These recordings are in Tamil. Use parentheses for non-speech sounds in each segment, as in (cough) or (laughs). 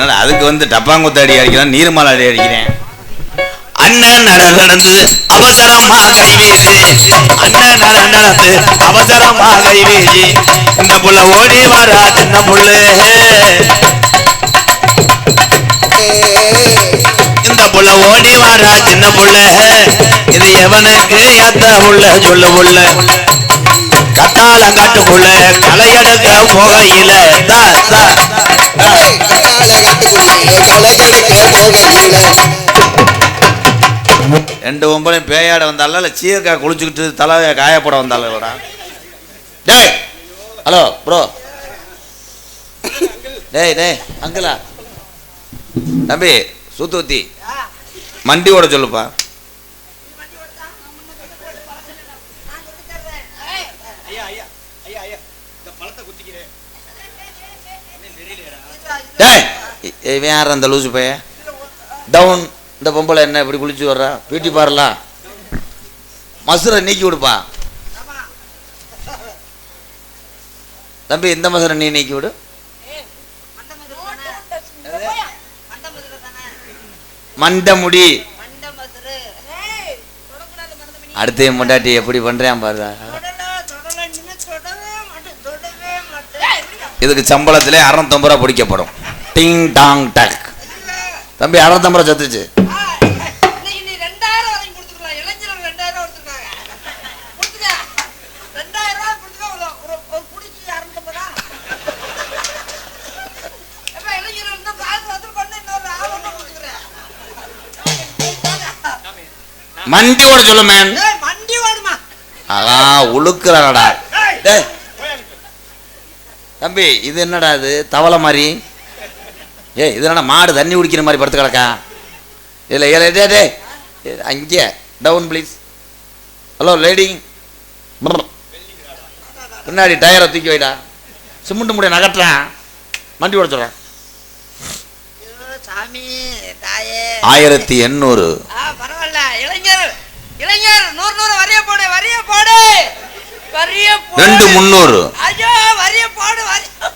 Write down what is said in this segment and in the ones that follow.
அதனால அதுக்கு வந்து டப்பாங்குத்து அடி அடிக்கலாம் நீர்மாலை அடி அடிக்கிறேன். அண்ணன் நட நடந்து அவசரமாக கைவேசி. அண்ணன் நட நடந்து அவசரமாக கைவேசி. இந்த புள்ள ஓடி வரா சின்ன புள்ளு? இந்த புள்ள ஓடி வரா சின்ன புள்ள? இது எவனுக்கு ஏத்த உள்ள சொல்ல புள்ள. கத்தால காட்டுக்குள்ள களையெடுக்க போகையில. தா தா. ரெண்டு ஒம்பளையும் பேயாட வந்தாலும் இல்லை குளிச்சுக்கிட்டு தலையை காயப்பட வந்தாலும் டேய் ஹலோ ப்ரோ டேய் டேய் அங்கிளா. தம்பி சூத்தூத்தி மண்டி ஓட சொல்லுப்பா டேய் இ- இவன் யார் அந்த லூசு பைய டவுன் இந்த பொம்பளை என்ன இப்படி குளிச்சு வர்றா? பியூட்டி பார்லா மசுரை நீக்கி விடுப்பா. தம்பி இந்த மசுரை நீ நீக்கி விடு. மண்ட முடி அடுத்த என் எப்படி பண்றேன் பாரு இதுக்கு சம்பளத்திலே அறநூத்தம்பது ரூபா பிடிக்கப்படும். டிங் டாங் டக் தம்பி அறநூத்தம்பது ரூபா சத்துச்சு மண்டி ஓட சொல்லு மேன் ஓடுமா உழுக்குறாடா தம்பி இது என்னடா இது? தவளை மாதிரி. ஏய் இது என்னடா மாடு தண்ணி குடிக்கிற மாதிரி படுத்து கிடக்கா? இல்லை ஏ டே அங்கே டவுன் ப்ளீஸ் ஹலோ லேடி பின்னாடி டயரை தூக்கி வைடா. சிமெண்ட் முடிய நகட்டுறான் வண்டி ஓட சொல்கிறேன் ஐயோ, சாமி தாயே. ஆயிரத்தி எண்ணூறு. பரவாயில்ல. இளைஞர் இளைஞர் நூறு நூறு வரிய போடு வரிய போடு. ரெண்டு முந்நூறு.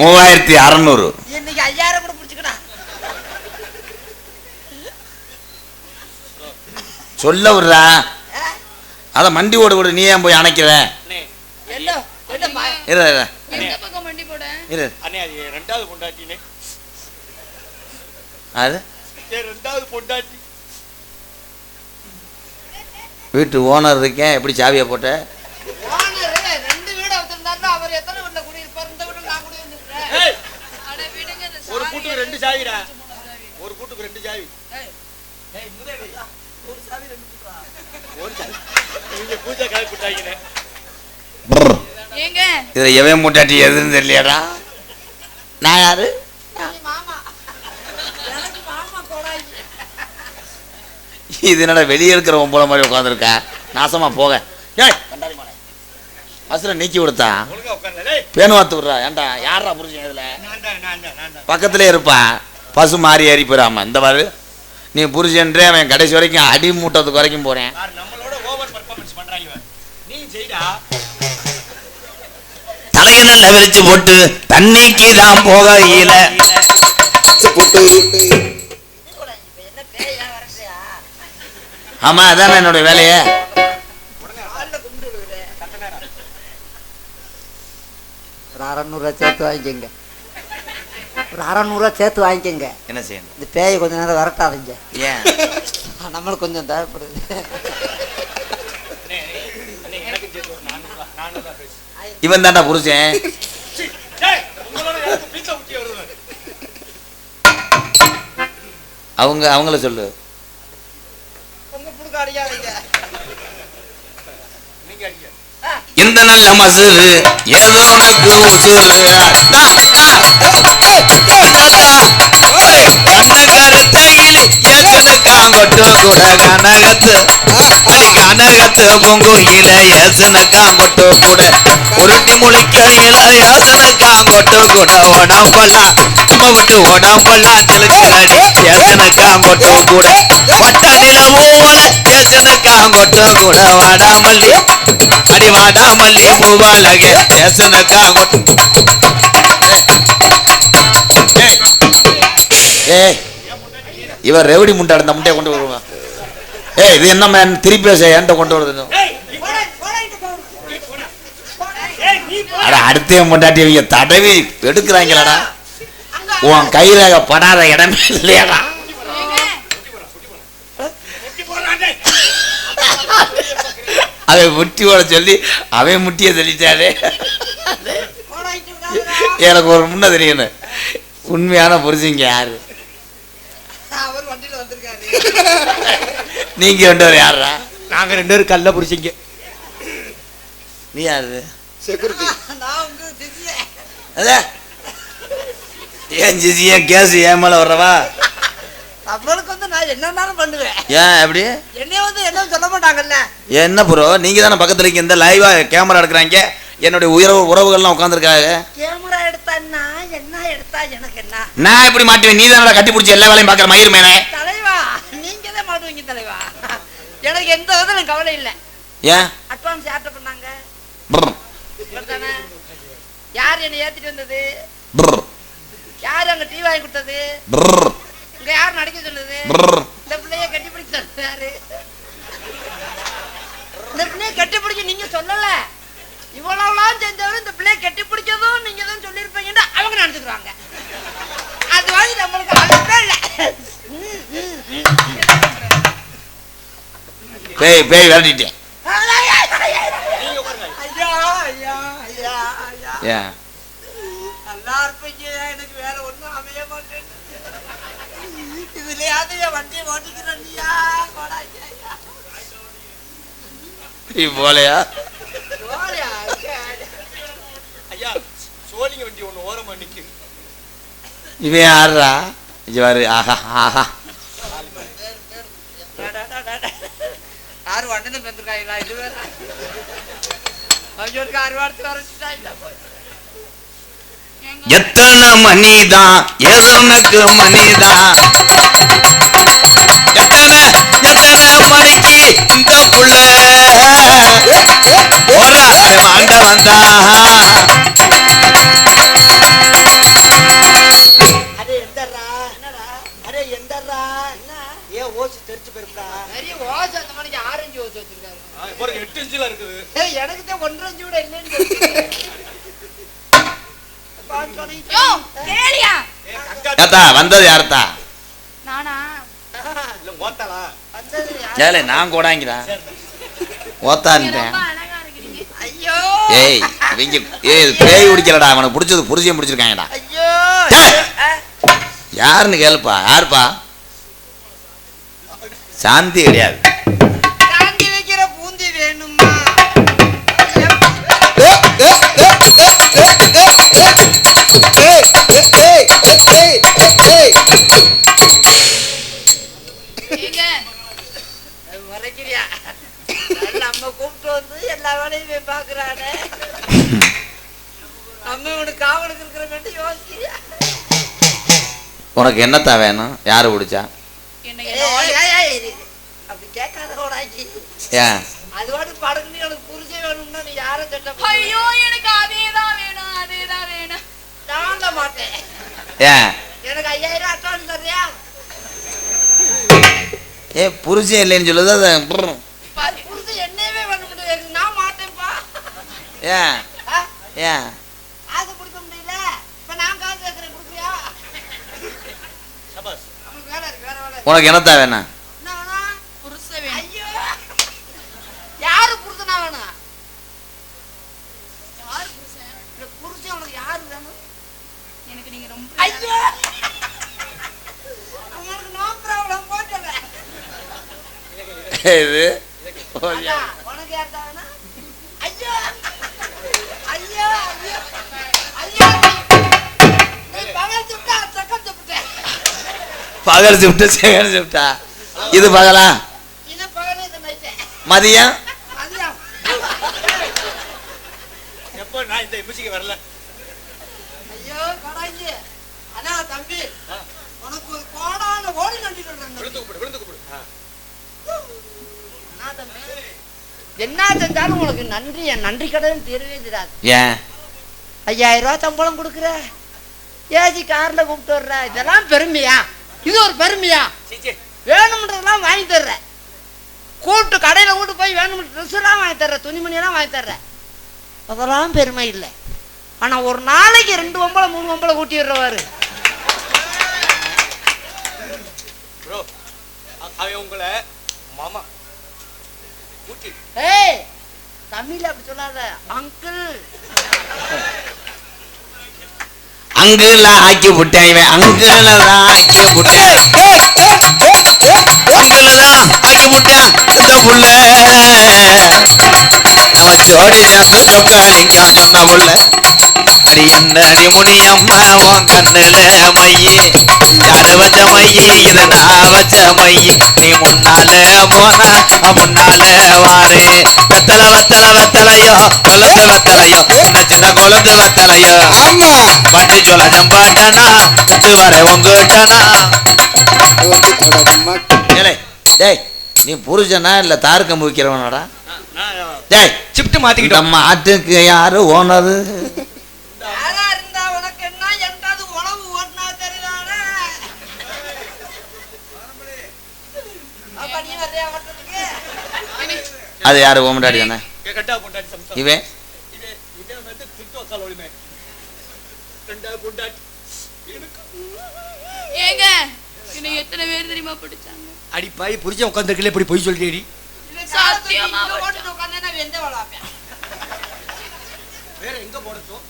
மூவாயிரத்தி அறநூறு இன்னைக்கு ஐயாயிரம் கூட பிடிச்சிக்கடா சொல்ல விடுறா. அதை மண்டி ஓட விடு நீ ஏன் போய் அணைக்கிற? வீட்டு ஓனர் இருக்கேன். எப்படி சாவியை போட்ட? ஒரு கூட்டுக்கு ரெண்டு சாவிடா. ஒரு கூட்டுக்கு ரெண்டு சாவி. இதில் எவன் மூட்டாட்டி எதுன்னு தெரியலையாடா. நான் யாரு? நீ மாமா. எனக்கு மாமா கோடாயி இது என்னடா வெளியே இருக்கிற ஒம்பளை மாதிரி உட்காந்துருக்கா நாசமா போக. ஏய் அசுர நீக்கி விடுத்தா ஒழுங்கா உட்கார்ல டேய் பேனு வாத்து விட்றா. ஏன்டா யாரா புரிஞ்சு இதில்? நான் தான் நான் தான் நான் தான். பக்கத்திலே இருப்பான் பசு மாறி ஏறி போயிடாம இந்த பாரு. நீ புரிஞ்சன்றே அவன் கடைசி வரைக்கும் அடி மூட்டத்துக்கு வரைக்கும் போகிறேன் யார் நம்மளோட ஓவர் பர்ஃபார்மன்ஸ் பண்றாங்க இவன். நீ செய்டா தலையை நல்லா விரிச்சு போட்டு தண்ணிக்கு தான் போகையில ஆமா அதானே என்னோட வேலையே. அறநூறுவா சேர்த்து வாங்கிக்கோங்க. ஒரு அறநூறுவா சேர்த்து வாங்கிக்கோங்க. என்ன செய்யணும்? இந்த பேயை கொஞ்ச நேரம் விரட்டாதீங்க. ஏன்? (laughs) நம்மளுக்கு கொஞ்சம் தேவைப்படுது. இவன் தான்டா புருஷன். அவங்க அவங்கள சொல்லு. இந்த நல்ல மசுரு ஏதோ உனக்கு உசுரு ஏசுனக்காங்கொட்டு கூட கனகத்து ஐ, கனகத்து பொங்குயில ஏசுனக்காங்கொட்டு கூட. உருட்டி முழிக்கையில ஏசுனக்காங்கொட்டு கூட. உடம்பெல்லாம் நம்ம விட்டு உடம்பெல்லாம் சிலுக்கிறடி ஏசுனக்காங்கொட்டு கூட. வட்ட நிலவோல ஏசுனக்காங்கொட்டு கூட. வாடாமல்லி அடி வாடாமல்லி பூவாலகே ஏசுனக்காங்கொட்டு ஏய் இவர் ரெவடி முண்டை அந்த முட்டையை கொண்டு வருவான் ஏய் இது என்ன மேன் திருப்பி என்கிட்ட கொண்டு வருது அட அடுத்த முண்டாட்டி இவங்க தடவி எடுக்கிறாங்களடா. உன் கையில படாத இடமே இல்லையாடா. அவன் முட்டி ஓட சொல்லி அவன் முட்டியை தெளிச்சாலே. எனக்கு ஒரு முன்ன தெரியணும். உண்மையான புரிஞ்சுங்க யாரு? நீங்க ரெண்டு யாரா நாங்க ரெண்டு பேரும் கல்ல புடிச்சிங்க. நீ யாரு? திவ்ய (laughs) அத. ஏன் ஜிசி ஏன் கேஸ் ஏன் மேல வர்றவா? அவளுக்கு வந்து நான் என்னன்னாலும் பண்ணுவேன். ஏன் எப்படி? என்னைய வந்து என்ன சொல்ல மாட்டாங்கல்ல? என்ன ப்ரோ நீங்க தானே பக்கத்துல இருக்கீங்க. இந்த லைவா கேமரா எடுக்கிறாங்க. என்னுடைய உறவு உறவுகள்லாம் உட்காந்துருக்காங்க கேமரா எடுத்தான்னா என்ன? எடுத்தா எனக்கு என்ன? நான் எப்படி மாட்டுவேன்? நீ தானடா கட்டி பிடிச்சி எல்லா வேலையும் பார்க்குற மயிர் மேனே தலைவா நீங்க தான் மாட்டுவீங்க தலைவா எனக்கு எந்த விதத்திலும் கவலை இல்லை. ஏன்? அட்வான்ஸ் யார்கிட்ட பண்ணாங்க? யார் என்னை ஏத்திட்டு வந்தது? யார் அங்க டீ வாங்கி கொடுத்தது? இங்க யார் நடிக்க சொன்னது. இந்த பிள்ளைய கட்டி பிடிக்க சொன்னாரு இந்த பிள்ளைய கட்டி பிடிக்க நீங்க சொல்லல. இவ்வளவுலாம் செஞ்சவரும் இந்த பிள்ளைய கட்டி பிடிச்சதும் நீங்க தான் சொல்லியிருப்பீங்கன்னு அவங்க நினைச்சுக்கிறாங்க அது மாதிரி நம்மளுக்கு அழுத்தம் இல்ல ம், ம், ம். பேய் பேய் விரட்டிட்டேன் ஐயா ஐயா ஐயா ஐயா ஏன் நல்லா இருப்பீங்க எனக்கு வேற ஒண்ணும் அமைய மாட்டேன் இதுலயாவது என் நீ போலையா? ஐயா. சோழிங்க வண்டி ஒண்ணு ஓரமா நிக்குது. இவன் யாருடா இது பாரு ஆஹா ஆஹா டா, டா, டா, டா, டா. வண்டியில வந்திருக்காங்களா இது வேற ஐயோருக்கு அறுவாடுத்து வரைச்சிட்டா இல்ல எத்தனை மணிதான் ஏதோனுக்கு மணிதான் எத்தனை எத்தனை மணிக்கு இந்த புள்ள என்னடா அடே எந்தர்ரா என்ன ஏன் ஓசி தெரிச்சு போயிருப்பா நிறைய ஓசை அந்த மணிக்கு எட்டு இன்ச்சுல இருக்குது ஏய், எனக்கு தான் ஒன்றரை கூட இல்லைன்னு வந்தது யார்த்தா? நானா? ஏலே நான் கூடாங்கிறா ஓத்தான்ட்டேன் ஏய் இவங்க ஏய் பேய் பிடிக்கலடா அவனுக்கு பிடிச்சது புரிஞ்சியம் பிடிச்சிருக்காங்கடா. ஐயோ. ஏய். ஆ, யாருன்னு கேளுப்பா யாருப்பா? சாந்தி கிடையாது. உனக்கு என்னத்தா வேணும்? யாரு பிடிச்சா? என்ன ஐயோ எனக்கு அதேதான் வேணும் அதேதான் வேணும். தாண்ட மாட்டேன். ஏன்? எனக்கு ஐயாயிரம் அட்வான்ஸ் தர்றியா ஏ புரிச்சே இல்லைன்னு சொல்லுது அது. அது புரிஞ்சு என்னவே பண்ண முடியாது நான் மாட்டேன்ப்பா. ஏன்? ஆ? ஏன்? காசு கொடுக்க முடியல. இப்ப நான் காசு கேட்கறேன் கொடுக்குறியா. உனக்கு என்ன வேணும் புருஷ வேணும் ஐயோ யாரு புருஷனா வேணும் யார் புருஷன் இந்த புருஷன் உனக்கு யாரு வேணும் எனக்கு நீங்க ரொம்ப ஐயோ உங்களுக்கு நோ ப்ராப்ளம் போட்டல இது பகல்? செகண்ட் ஷிஃப்டா இது பகலா மதியம் எப்போ நான் இந்த எம்சிக்கு வரல ஐயோ கொடாஞ்சி அண்ணா தம்பி உனக்கு ஒரு கோடான ஓடி நன்றி சொல்றேன் விழுந்து கூப்பிடு விழுந்து கூப்பிடு ஆ. அண்ணா தம்பி என்ன செஞ்சாலும் உனக்கு நன்றி என் நன்றி கடன் தெரியவே தெரியாது ஏன்? ஐயாயிரம் ரூபா சம்பளம் கொடுக்குற? ஏசி கார்ல கூப்பிட்டு வர்ற? இதெல்லாம் பெருமையா? இது ஒரு பெருமையா? வேணும்ன்றதெல்லாம் வாங்கி தர்றேன் கூட்டு கடையில கூட்டு போய் வேணும் ட்ரெஸ் எல்லாம் வாங்கி தர்றேன் துணிமணி எல்லாம் வாங்கி தர்றேன் அதெல்லாம் பெருமை இல்லை. ஆனா ஒரு நாளைக்கு ரெண்டு ஒம்பளை மூணு ஒம்பளை கூட்டி விடுறவாரு ப்ரோ அவன் உங்களை மாமா ஊட்டி ஏய் தமிழ்ல அப்படி சொல்லாத. அங்கிள். அங்குல ஆக்கி விட்டேன் இவன் அங்குல தான் ஆக்கி விட்டேன் அங்குல தான் ஆக்கி விட்டேன் புள்ள. நம்ம ஜோடி சொக்கா சொன்ன புள்ள. அடி என்ன அடி முடியம்மா உன் கண்ணுல மையே. யாரு வச்ச மையே? இது நான் வச்ச மையே. நீ முன்னால போனா முன்னால வாரே. வெத்தல வெத்தல வெத்தலையோ கொலந்து வெத்தலையோ. சின்ன சின்ன கொலந்து வெத்தலையோ. ஆமா. பாட்டி சொல்ல நம்பாட்டனா இது வர உங்கட்டனா. டேய் நீ புருஷனா இல்ல தாரு கம்பு விக்கிறவனாடா நான் டேய் ஷிஃப்ட் மாத்திக்கிட்டோம். நம்ம ஆட்டுக்கு யாரு ஓனரு? அது யாரு? ஓமண்டாடி தானே? இவன் ஏங்க என்னை எத்தனை பேர் தெரியுமா படிச்சாங்க? அடி பாய் புரிஞ்ச உட்காந்துருக்கல இப்படி பொய் சொல்லிட்டேடி சத்தியமா. வேற எங்க போடட்டும்.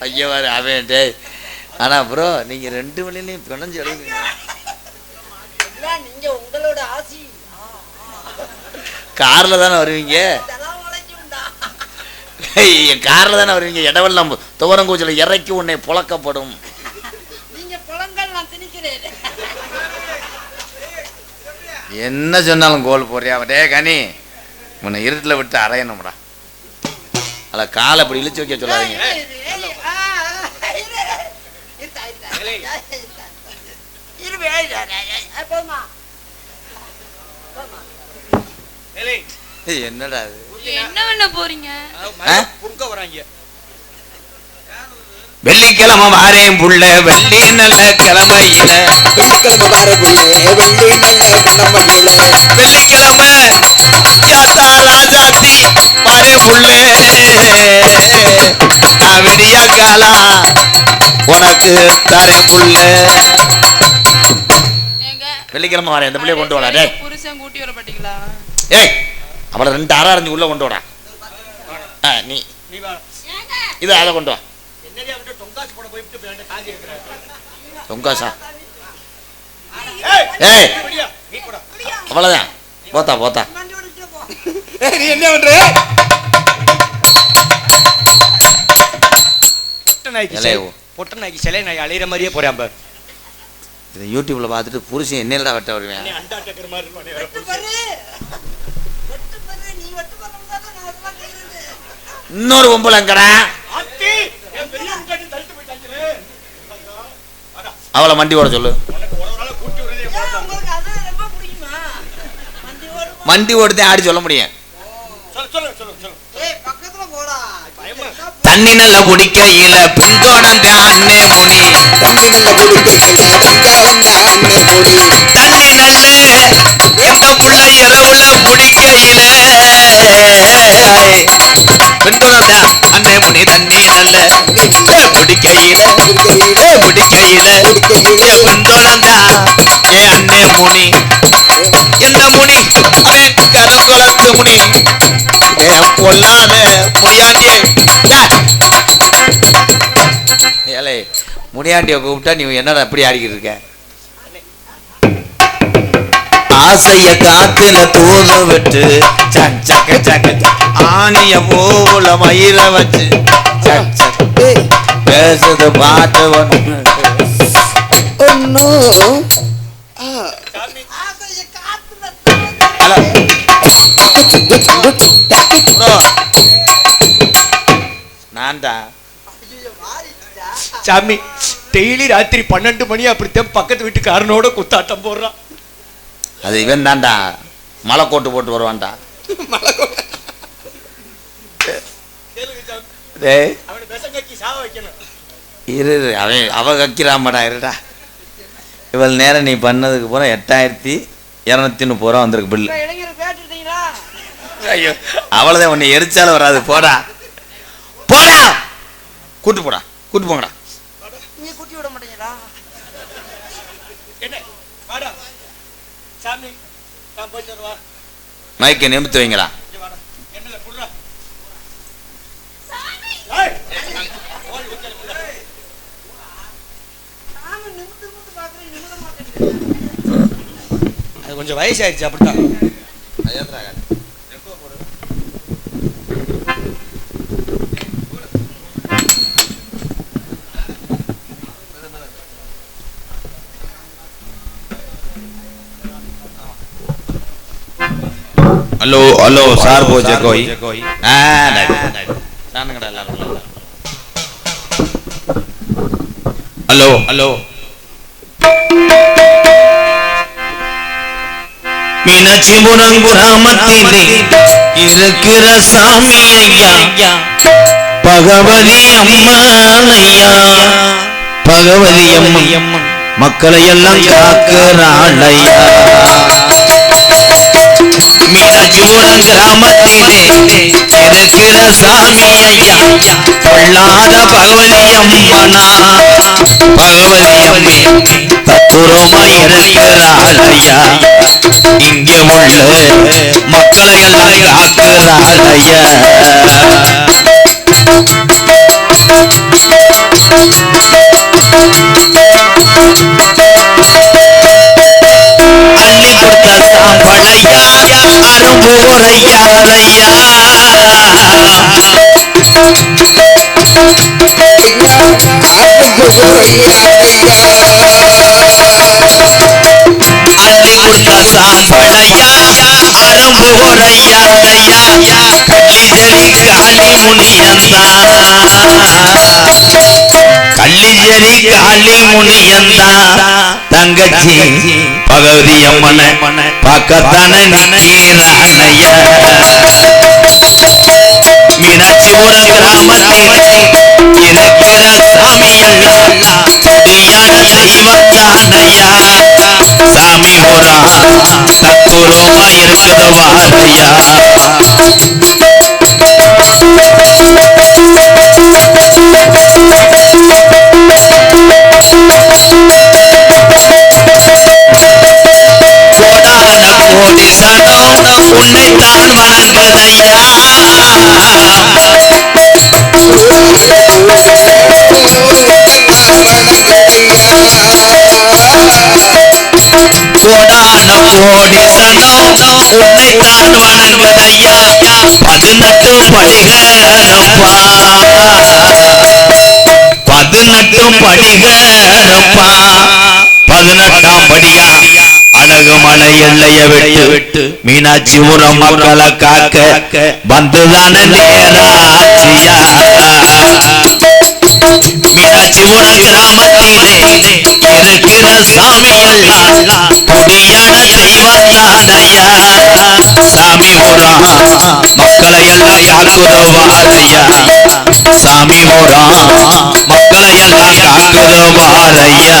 ஐயா அவன் டேய். ஆனா ப்ரோ நீங்க ரெண்டு வழியிலையும் பிணைஞ்சு அடைவீங்க நீங்க உங்களோட ஆசி கார்ல தானே வருவீங்க. கார்ல தானே வருவீங்க இடவெல்லாம் துவரங்கூச்சல இறக்கி உன்னை புழக்கப்படும் என்ன சொன்னாலும் கோல் போறியா டே கனி உன்னை இருட்டில் விட்டு அரையணும்டா அத காலை அப்படி இழுச்சு வைக்க சொல்லாதீங்க ஏய், என்னடா அது என்ன பண்ண போறீங்க? புங்க வராங்க. வெள்ளிக்கிழமை வாரேன் புள்ள வெள்ளி நல்ல கிழமையில. வெள்ளிக்கிழமை வார புள்ளே, வெள்ளி நல்ல கிழமையில. வெள்ளிக்கிழமை சாத்தி புள்ள. நான் விடிய காலா உனக்கு தரேன் புள்ள. வெள்ளிக்கிழமை வரேன் இந்த பிள்ளைய கொண்டு வாடா டேய். புருஷன் கூட்டி வர மாட்டீங்களா? ஏய் அவளை ரெண்டு அரை அரைஞ்சு உள்ள கொண்டு வாடா. ஆ, நீ. நீ வா. இது அதை கொண்டு வா. தொங்காசா ஏய்! அவ்வளோதான் போத்தா போத்தா. ஏய், நீ என்ன பண்ற? பொட்ட நாய்க்கு இலைய. சிலை- பொட்ட நாய்க்கு சிலை நாய் அலையிற மாதிரியே போறான் பாரு இதை யூடியூப்ல பார்த்துட்டு புருஷன் என்னடா வெட்ட வருவேன். இன்னொரு போயிட்டாங்களே அவளை வண்டி ஓட சொல்லு. உனக்கு ஒரு நாள் கூட்டி விடுறதே ஏன் உங்களுக்கு அது ரொம்ப பிடிக்குமா? வண்டி ஓடுமா? வண்டி ஓடுதே ஆடி சொல்ல முடியும் சொல்லு சொல்லு சொல்லு சொல்லு ஏய், பக்கத்துல போடா. பயமா தண்ணி நல்லா குடிக்கையில பின்தொடங்க அண்ணே முனி தண்ணி நல்ல வந்தா உன்னை அண்ணே முனி. தண்ணி நல்ல எந்த புள்ள இரவுல குடிக்கையில பின்தொடர்ந்த அண்ணே முனி தண்ணி நல்ல குடிக்கையில? குடிக்கையில. குடிக்கையில? குடிக்கையில. பின்தொடர்ந்தா என் அண்ணே முனி என்ன முனி அவன் கருங்குளத்து முனி என் பொல்லாத முனியாண்டியே முனியாண்டிய கூப்பிட்டா நீ என்னடா எப்படி ஆடிக்கிட்டு இருக்க? ஆசைய காத்துல தூது விட்டு சக் சக்க சக்க ஆணிய பூவுல மயிர வச்சு சக் சக் ஏய், பேசுது பாட்டு ஒண்ணு. oh no. ஆ, ஆசைய காத்துல ஹலோ குட், தட்டி. ப்ரோ நான்டா ஐயோ, மாறிடுச்சா? சாமி டெய்லி ராத்திரி பன்னெண்டு மணி அப்படித்தான் பக்கத்து வீட்டுக்காரனோட குத்தாட்டம் போடுறான். அது இவன் தான்டா. மலை கோட்டு போட்டு வருவான்டா. இரு இரு, அவன் அவ கக்கிறாமடா இருடா. இவ்வளவு நேரம் நீ பண்ணதுக்கு பூரா எட்டாயிரத்தி இரநூத்தி முப்பது ரூபா வந்திருக்கு பில்லு. ஐயோ அவ்வளோதான் உன்னை எரிச்சாலும் வராது. போடா. போடா. கூட்டு போடா. கூட்டு போங்கடா. நீங்க குட்டி விட மாட்டீங்களா? மைக்கை நிமித்து வைங்களா கொஞ்சம் வயசாயிருச்சு அப்படித்தான். ஹலோ ஹலோ சார் போச்சே கோய் ஆ சானுங்கடா எல்லாரும் ஹலோ ஹலோ மீனாட்சிபுரம் கிராமத்திலே இருக்கிற சாமி ஐயா பகவதி அம்மாளையா பகவதி அம்மா மக்களை எல்லாம் காக்கிறாளையா மீனாட்சிபுரம் கிராமத்திலே இருக்கிற சாமி ஐயா பொல்லாத பகவதி அம்மனா பகவதி அம்மே தத்துரமா இருக்கிறாள் ஐயா இங்க உள்ள மக்களை எல்லாம் காக்கிறாள் ஐயா அள்ளி அரும்பூரையா ஐயா அள்ளி கொடுத்த சாம்பளையா அரும்பூரையா ஐயா கள்ளிஜரி காளி முனியந்தா கள்ளிஜரி காளி தங்கச்சி பகவதி அம்மனை பார்க்கத்தானே நிற்கிறாளையா? மீனாட்சிபுரம் கிராமத்தில் இருக்கிற சாமி எல்லாம் கொடியான தெய்வம் சாமி ஒரு தத்துரமா இருக்கிற வாழையா கோடான கோடி சனம் உன்னைத்தான் வணங்குதையா பதினெட்டு படிகளப்பா பதினெட்டு படிகளப்பா பதினெட்டாம் படியா அழகுமலை எல்லைய விட்டு விட்டு மீனாட்சி உரம் மக்களை காக்க வந்துதான நேராட்சியா மீனாட்சிபுரம் கிராமத்திலே இருக்கிற சாமி எல்லாம் கொடியான தெய்வம் தானையா சாமி உரம் மக்களை எல்லாம் காக்குதவாரையா சாமி உரம் மக்களை எல்லாம் காக்குதவாரையா